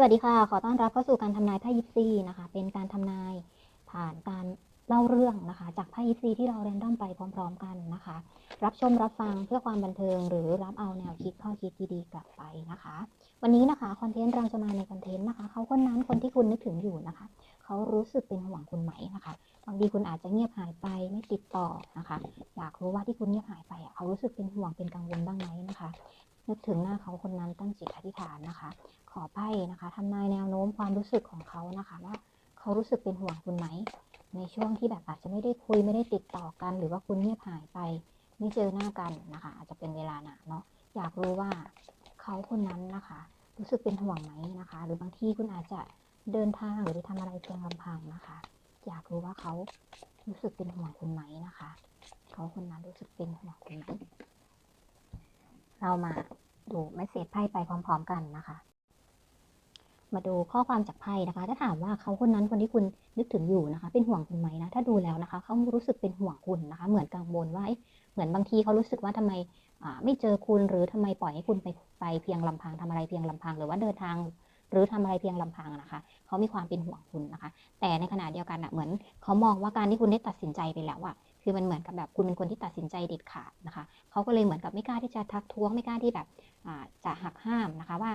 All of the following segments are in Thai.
สวัสดีค่ะ ขอต้อนรับเข้าสู่การทำนายไพ่ยิปซีนะคะ เป็นการทำนายผ่านการเล่าเรื่องนะคะ จากไพ่ยิปซีที่เราเรนดอมไปพร้อม ๆ กันนะคะ รับชมรับฟังเพื่อความบันเทิง หรือรับเอาแนวคิดข้อคิดดีๆกลับไปนะคะ วันนี้นะคะคอนเทนต์เราจะมาในคอนเทนต์นะคะเขาคนนั้นคนที่คุณนึกถึงอยู่นะคะเขารู้สึกเป็นห่วงคุณไหมนะคะบางทีคุณอาจจะเงียบหายไปไม่ติดต่อนะคะ อยากรู้ว่าที่คุณเงียบหายไปเขารู้สึกเป็นห่วงเป็นกังวลบ้างไหมนะคะ นึกถึงหน้าเขาคนนั้นตั้งจิตอธิษฐานนะคะ ขอไพ่นะคะทำนายแนวโน้มความรู้สึกของเขานะคะว่าเขารู้สึกเป็นห่วงคุณไหม ในช่วงที่แบบอาจจะไม่ได้คุยไม่ได้ติดต่อกัน หรือว่าคุณเงียบหายไป ไม่เจอหน้ากันนะคะ อาจจะเป็นเวลานานเนาะอยากรู้ว่าเขาคนนั้นนะคะ รู้สึกเป็นห่วงไหมนะคะ หรือบางที่คุณอาจจะเดินทางหรือไปทำอะไรเพียงลำพังนะคะ อยากรู้ว่าเขารู้สึกเป็นห่วงคุณไหมนะคะ เขาคนนั้นรู้สึกเป็นห่วงคุณไหมเรามา ดูเมสเซจไพ่ไปพร้อม ๆ กันนะคะ มาดูข้อความจากไพ่นะคะ ถ้าถามว่าเขาคนนั้นคนที่คุณนึกถึงอยู่นะคะ เป็นห่วงคุณไหมนะถ้าดูแล้วนะคะเขารู้สึกเป็นห่วงคุณนะคะ เหมือนกังวลว่าเหมือนบางทีเขารู้สึกว่าทำไมไม่เจอคุณหรือทำไมปล่อยให้คุณไปไปเพียงลำพังทำอะไรเพียงลำพัง หรือว่าเดินทางหรือทำอะไรเพียงลำพังนะคะเขามีความเป็นห่วงคุณนะคะ แต่ในขณะเดียวกันอะเหมือนเขามองว่าการที่คุณได้ตัดสินใจไปแล้วอะคือมันเหมือนกับแบบคุณเป็นคนที่ตัดสินใจเด็ดขาดนะคะเขาก็เลยเหมือนกับไม่กล้าที่จะทักท้วงไม่กล้าที่แบบ จะหักห้ามนะคะว่า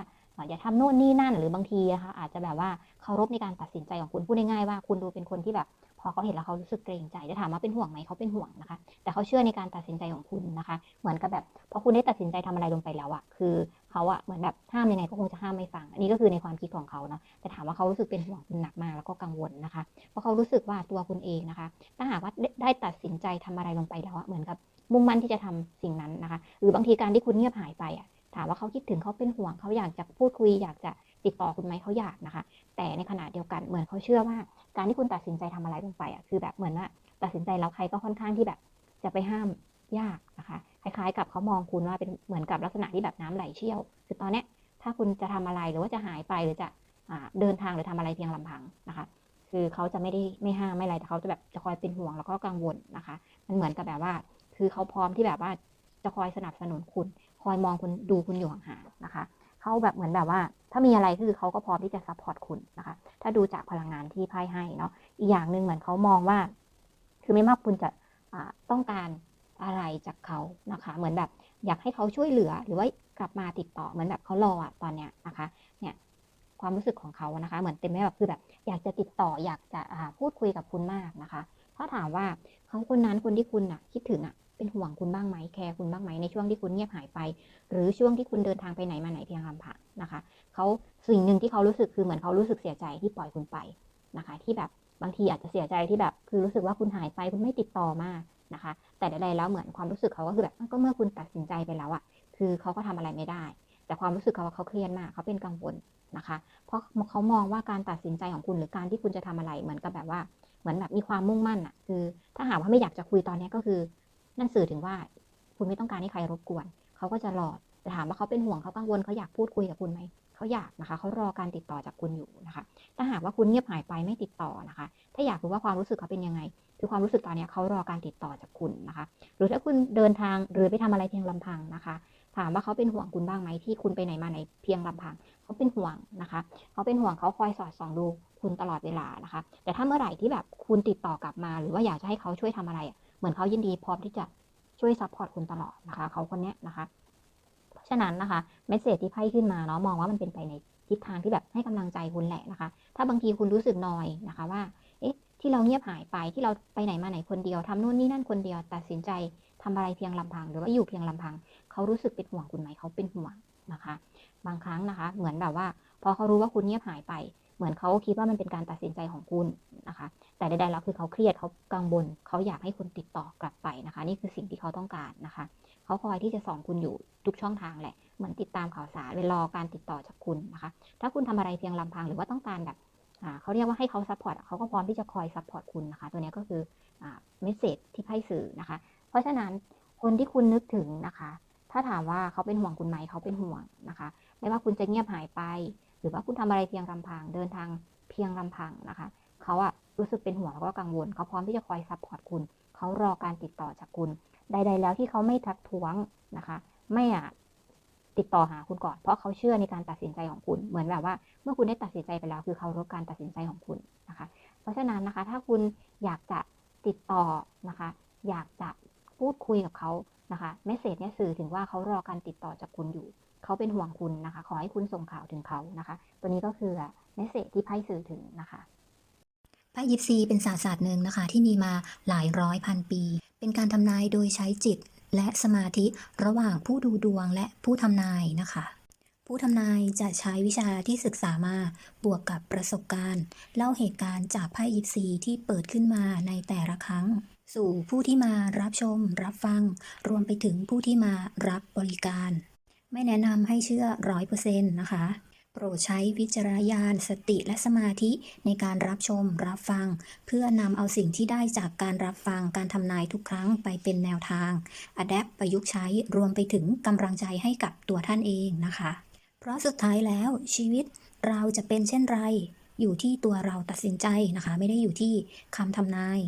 อย่าทำโน่นนี่นั่นหรือบางทีนะคะอาจจะแบบว่าเคารพในการตัดสินใจของคุณพูดง่ายๆว่าคุณดูเป็นคนที่แบบ พอเขาเห็นแล้วเขารู้สึกเกรงใจจะถามว่าเป็นห่วงไหมเขาเป็นห่วงนะคะ แต่เขาเชื่อในการตัดสินใจของคุณนะคะ เหมือนกับแบบพอคุณได้ตัดสินใจทำอะไรลงไปแล้วอะคือเขาอะเหมือนแบบห้ามยังไงก็คงจะห้ามไม่ฟัง อันนี้ก็คือในความคิดของเขาเนาะแต่ถามว่าเขารู้สึกเป็นห่วงคุณหนักมากแล้วก็กังวลนะคะ เพราะเขารู้สึกว่าตัวคุณเองนะคะ ถ้าหากว่าได้ตัดสินใจทำอะไรลงไปแล้วอะเหมือนกับมุ่งมั่นที่จะทำสิ่งนั้นนะคะ หรือบางทีการที่คุณเงียบหายไปอะ ถามว่าเขาคิดถึงเขาเป็นห่วงเขาอยากจะพูดคุย อยากจะติดต่อคุณไหมเขาอยากนะคะ แต่ในขณะเดียวกันเหมือนเขาเชื่อว่า การที่คุณตัดสินใจทำอะไรลงไปอะคือแบบเหมือนว่าตัดสินใจแล้วใครก็ค่อนข้างที่แบบจะไปห้ามยากนะคะคล้ายๆกับเขามองคุณว่าเป็นเหมือนกับลักษณะที่แบบน้ำไหลเชี่ยว คือตอนเนี้ยถ้าคุณจะทำอะไรหรือว่าจะหายไปหรือจะอ่าเดินทางหรือทำอะไรเพียงลำพังนะคะ คือเขาจะไม่ได้ไม่ห้ามไม่อะไรแต่เขาจะแบบจะคอยเป็นห่วงแล้วก็กังวลนะคะ มันเหมือนกับแบบว่า คือเขาพร้อมที่แบบว่าจะคอยสนับสนุนคุณ คอยมองคุณดูคุณอยู่ห่างๆนะคะเขาแบบเหมือนแบบว่า ถ้ามีอะไรคือเขาก็พร้อมที่จะซัพพอร์ตคุณนะคะ ถ้าดูจากพลังงานที่ไพ่ให้เนาะอีกอย่างหนึ่งเหมือนเขามองว่า คือไม่ว่าคุณจะต้องการอะไรจากเขานะคะ เหมือนแบบอยากให้เขาช่วยเหลือหรือว่ากลับมาติดต่อเหมือนแบบเขารออะตอนเนี้ยนะคะ เนี่ยความรู้สึกของเขานะคะ เหมือนเต็มไปแบบคือแบบ อยากจะติดต่ออยากจะพูดคุยกับคุณมากนะคะ ถ้าถามว่าเขาคนนั้นคนที่คุณอะคิดถึงอะ เป็นห่วงคุณบ้างไหมแคร์คุณบ้างไหมในช่วงที่คุณเงียบหายไป หรือช่วงที่คุณเดินทางไปไหนมาไหนเพียงลำพังนะคะเขาสิ่งหนึ่งที่เขารู้สึกคือเหมือนเขารู้สึกเสียใจที่ปล่อยคุณไปนะคะ ที่แบบบางทีอาจจะเสียใจที่แบบ คือรู้สึกว่าคุณหายไปคุณไม่ติดต่อมานะคะ แต่ใดๆแล้วเหมือนความรู้สึกเขาก็คือแบบก็เมื่อคุณตัดสินใจไปแล้วอะคือเขาก็ทำอะไรไม่ได้ แต่ความรู้สึกเขาว่าเขาเครียดมากเขาเป็นกังวลนะคะ เพราะเขามองว่าการตัดสินใจของคุณหรือการที่คุณจะทำอะไรเหมือนกับแบบว่า เหมือนแบบมีความมุ่งมั่นอะคือ ถ้าหากว่าไม่อยากจะคุยตอนนี้ก็คือ นั่นสื่อถึงว่าคุณไม่ต้องการให้ใครรบกวน เขาก็จะรอแต่ถามว่าเขาเป็นห่วงเขากังวลเขาอยากพูดคุยกับคุณไหมเขาอยากนะคะเขารอการติดต่อจากคุณอยู่นะคะ ถ้าหากว่าคุณเงียบหายไปไม่ติดต่อนะคะ ถ้าอยากรู้ว่าความรู้สึกเขาเป็นยังไง คือความรู้สึกตอนนี้เขารอการติดต่อจากคุณนะคะ หรือถ้าคุณเดินทางหรือไปทำอะไรเพียงลำพังนะคะ ถามว่าเขาเป็นห่วงคุณบ้างไหมที่คุณไปไหนมาไหนเพียงลำพัง เขาเป็นห่วงนะคะ เขาเป็นห่วงเขาคอยสอดส่องดูคุณตลอดเวลานะคะ แต่ถ้าเมื่อไหร่ที่แบบคุณติดต่อกลับมา หรือว่าอยากจะให้เขาช่วยทำอะไรเมือนเขายินดีพร้อมที่จะช่วยซัพพอร์ตคุณตลอดนะคะ เขาคนนี้นะคะ เพราะฉะนั้นนะคะเมสเซจที่ไพ่ขึ้นมาเนาะมองว่ามันเป็นไปในทิศทางที่แบบให้กำลังใจคุณแหละนะคะ ถ้าบางทีคุณรู้สึกนอยนะคะว่า เอ๊ะ ที่เราเงียบหายไปที่เราไปไหนมาไหนคนเดียวทำนู่นนี่นั่นคนเดียว ตัดสินใจทำอะไรเพียงลำพัง หรือว่าอยู่เพียงลำพัง เขารู้สึกเป็นห่วงคุณไหมเขาเป็นห่วงนะคะ บางครั้งนะคะ เหมือนแบบว่า พอเขารู้ว่าคุณเงียบหายไป เหมือนเขาคิดว่ามันเป็นการตัดสินใจของคุณนะคะ แต่ใดๆแล้วคือเขาเครียดเขากังวลเขาอยากให้คุณติดต่อกลับไปนะคะ นี่คือสิ่งที่เขาต้องการนะคะเขาคอยที่จะส่องคุณอยู่ทุกช่องทางแหละเหมือนติดตามข่าวสารเวลารอการติดต่อจากคุณนะคะ ถ้าคุณทำอะไรเพียงลำพังหรือว่าต้องการแบบเขาเรียกว่าให้เขาซัพพอร์ตเขาก็พร้อมที่จะคอยซัพพอร์ตคุณนะคะ ตัวนี้ก็คือเมสเซจที่ไพ่สื่อนะคะ เพราะฉะนั้นคนที่คุณนึกถึงนะคะ ถ้าถามว่าเขาเป็นห่วงคุณไหมเขาเป็นห่วงนะคะ ไม่ว่าคุณจะเงียบหายไป หรือว่าคุณทำอะไรเพียงลำพัง เดินทางเพียงลำพังนะคะ เขาอะ รู้สึกเป็นห่วงแล้วก็กังวลเขาพร้อมที่จะคอยซัพพอร์ตคุณ เขารอการติดต่อจากคุณ ใด ๆ แล้วที่เขาไม่ทักท้วงนะคะ ไม่อะติดต่อหาคุณก่อนเพราะเขาเชื่อในการตัดสินใจของคุณ เหมือนแบบว่า เมื่อคุณได้ตัดสินใจไปแล้ว คือเขารพการตัดสินใจของคุณนะคะ เพราะฉะนั้นนะคะ ถ้าคุณอยากจะติดต่อนะคะ อยากจะพูดคุยกับเขานะคะเมสเซจเนี่ยสื่อถึงว่าเขารอการติดต่อจากคุณอยู่ เขาเป็นห่วงคุณนะคะ ขอให้คุณส่งข่าวถึงเขานะคะ ตัวนี้ก็คือเมสเซจที่ไพ่สื่อถึงนะคะ ไพ่ยิปซีเป็นศาสตร์ศาสตร์หนึ่งนะคะ ที่มีมาหลายร้อยพันปี เป็นการทำนายโดยใช้จิตและสมาธิระหว่างผู้ดูดวงและผู้ทำนายนะคะ ผู้ทำนายจะใช้วิชาที่ศึกษามาบวกกับประสบการณ์ เล่าเหตุการณ์จากไพ่ยิปซีที่เปิดขึ้นมาในแต่ละครั้ง สู่ผู้ที่มารับชม รับฟัง รวมไปถึงผู้ที่มารับบริการ ไม่แนะนำให้เชื่อร้อยเปอร์เซ็นต์นะคะ โปรดใช้วิจารณญาณสติและสมาธิในการรับชมรับฟัง เพื่อนำเอาสิ่งที่ได้จากการรับฟังการทำนายทุกครั้งไปเป็นแนวทาง a d a p ประยุกต์ใช้รวมไปถึงกำลังใจให้กับตัวท่านเองนะคะ เพราะสุดท้ายแล้วชีวิตเราจะเป็นเช่นไร อยู่ที่ตัวเราตัดสินใจนะคะ ไม่ได้อยู่ที่คำทำนาย